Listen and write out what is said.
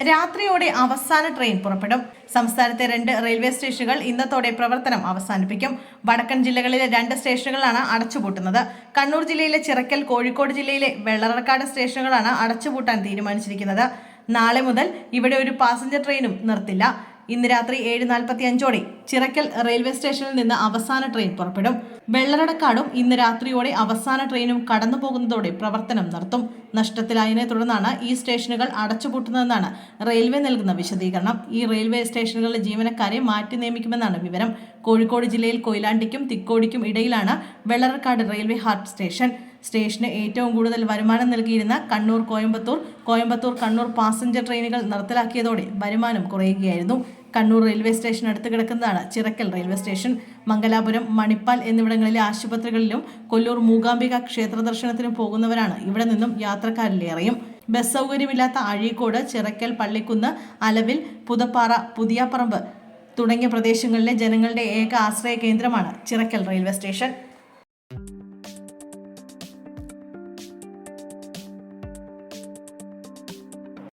രാത്രിയോടെ അവസാന ട്രെയിൻ പുറപ്പെടും. സംസ്ഥാനത്തെ രണ്ട് റെയിൽവേ സ്റ്റേഷനുകൾ ഇന്നത്തോടെ പ്രവർത്തനം അവസാനിപ്പിക്കും. വടക്കൻ ജില്ലകളിലെ രണ്ട് സ്റ്റേഷനുകളാണ് അടച്ചുപൂട്ടുന്നത്. കണ്ണൂർ ജില്ലയിലെ ചിറക്കൽ കോഴിക്കോട് ജില്ലയിലെ വെള്ളറക്കാട് സ്റ്റേഷനുകളാണ് അടച്ചുപൂട്ടാൻ തീരുമാനിച്ചിരിക്കുന്നത്. നാളെ മുതൽ ഇവിടെ ഒരു പാസഞ്ചർ ട്രെയിനും നിർത്തില്ല. ഇന്ന് രാത്രി ഏഴ് നാൽപ്പത്തി അഞ്ചോടെ ചിറക്കൽ റെയിൽവേ സ്റ്റേഷനിൽ നിന്ന് അവസാന ട്രെയിൻ പുറപ്പെടും. വെള്ളറടക്കാടും ഇന്ന് രാത്രിയോടെ അവസാന ട്രെയിനും കടന്നു പോകുന്നതോടെ പ്രവർത്തനം നിർത്തും. നഷ്ടത്തിലായതിനെ തുടർന്നാണ് ഈ സ്റ്റേഷനുകൾ അടച്ചുപൂട്ടുന്നതെന്നാണ് റെയിൽവേ നൽകുന്ന വിശദീകരണം. ഈ റെയിൽവേ സ്റ്റേഷനുകളിലെ ജീവനക്കാരെ മാറ്റി നിയമിക്കുമെന്നാണ് വിവരം. കോഴിക്കോട് ജില്ലയിൽ കൊയിലാണ്ടിക്കും തിക്കോടിക്കും ഇടയിലാണ് വെള്ളറക്കാട് റെയിൽവേ ഹാർട്ട് സ്റ്റേഷൻ. സ്റ്റേഷന് ഏറ്റവും കൂടുതൽ വരുമാനം നൽകിയിരുന്ന കണ്ണൂർ കോയമ്പത്തൂർ. കോയമ്പത്തൂർ കണ്ണൂർ പാസഞ്ചർ ട്രെയിനുകൾ നിർത്തലാക്കിയതോടെ വരുമാനം കുറയുകയായിരുന്നു. കണ്ണൂർ റെയിൽവേ സ്റ്റേഷൻ അടുത്ത് കിടക്കുന്നതാണ് ചിറക്കൽ റെയിൽവേ സ്റ്റേഷൻ മംഗലാപുരം മണിപ്പാൽ എന്നിവിടങ്ങളിലെ ആശുപത്രികളിലും കൊല്ലൂർ മൂകാംബിക ക്ഷേത്ര ദർശനത്തിനും പോകുന്നവരാണ് ഇവിടെ നിന്നും യാത്രക്കാരിലേറെയും ബസ് സൗകര്യമില്ലാത്ത അഴീക്കോട് ചിറക്കൽ പള്ളിക്കുന്ന് അലവിൽ പുതപ്പാറ പുതിയാപ്പറമ്പ് തുടങ്ങിയ പ്രദേശങ്ങളിലെ ജനങ്ങളുടെ ഏക ആശ്രയ കേന്ദ്രമാണ് ചിറക്കൽ റെയിൽവേ സ്റ്റേഷൻ